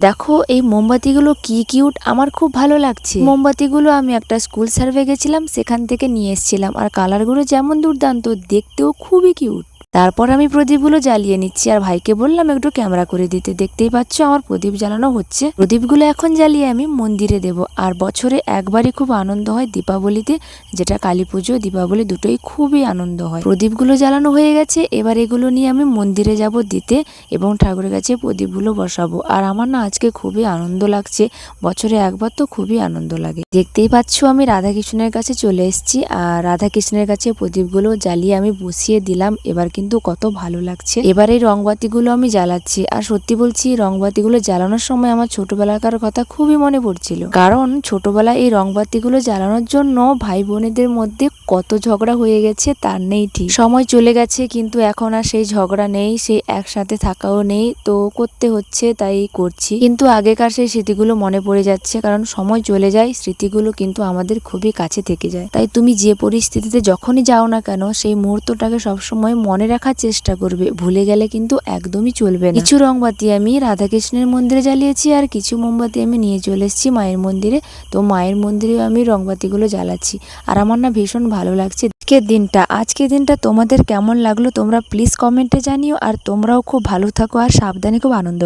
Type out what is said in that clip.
দেখো, এই মোমবাতিগুলো কি কিউট, আমার খুব ভালো লাগছে। মোমবাতিগুলো আমি একটা স্কুল সার্ভে গেছিলাম, সেখান থেকে নিয়ে এসেছিলাম। আর কালারগুলো যেমন দুর্দান্ত, দেখতেও খুবই কিউট। তারপর আমি প্রদীপগুলো জ্বালিয়ে নিচ্ছি। আর ভাইকে বললাম, একটু ক্যামেরা করে দিতে। দেখতেই পাচ্ছ আমার প্রদীপ জ্বালানো হচ্ছে। প্রদীপগুলো এখন জ্বালিয়ে আমি মন্দিরে দেব। আর বছরে একবারই খুব আনন্দ হয় দীপাবলিতে, যেটা কালী পুজো। দীপাবলি দুটোই খুবই আনন্দ হয়। প্রদীপগুলো জ্বালানো হয়ে গেছে। এবার এগুলো নিয়ে আমি মন্দিরে যাব দিতে এবং ঠাকুরের কাছে প্রদীপগুলো বসাবো। আর আমার না আজকে খুবই আনন্দ লাগছে। বছরে একবার তো খুবই আনন্দ লাগে। দেখতেই পাচ্ছ আমি রাধাকৃষ্ণের কাছে চলে এসেছি। আর রাধাকৃষ্ণের কাছে প্রদীপগুলো জ্বালিয়ে আমি বসিয়ে দিলাম। এবার কিন্তু কত ভালো লাগছে। এবার এই রংবাতিগুলো আমি জ্বালাচ্ছি। আর সত্যি বলছি রংবাতিগুলো জ্বালানোর সময় আমার ছোটবেলাকার কথা খুবই মনে পড়ছিল। কারণ ছোটবেলায় এই রংবাতিগুলো জ্বালানোর জন্য ভাই বোনেদের মধ্যে কত ঝগড়া হয়ে গেছে তার নেই ঠিক। সময় চলে গেছে, কিন্তু এখন আর সেই ঝগড়া নেই সেই একসাথে থাকাও নেই, তো করতে হচ্ছে, তাই করছি। কিন্তু আগেকার সেই স্মৃতিগুলো মনে পড়ে যাচ্ছে, কারণ সময় চলে যায়, স্মৃতিগুলো কিন্তু আমাদের খুবই কাছে থেকে যায়। তাই তুমি যে পরিস্থিতিতে যখনই যাও না কেন, সেই মুহূর্তটাকে সবসময় মনে রাখার চেষ্টা করবে। ভুলে গেলে কিন্তু একদমই চলবে না। কিছু রংবাতি আমি রাধাকৃষ্ণের মন্দিরে জ্বালিয়েছি আর কিছু মোমবাতি আমি নিয়ে চলে এসেছি মায়ের মন্দিরে। তো মায়ের মন্দিরে আমি রংবাতিগুলো জ্বালাচ্ছি। আর আমার না ভীষণ ভালো লাগছে। আজকের দিনটা আজকের দিনটা তোমাদের কেমন লাগল তোমরা প্লিজ কমেন্টে জানিও। আর তোমরাও খুব ভালো থাকো আর সাবধানে খুব আনন্দ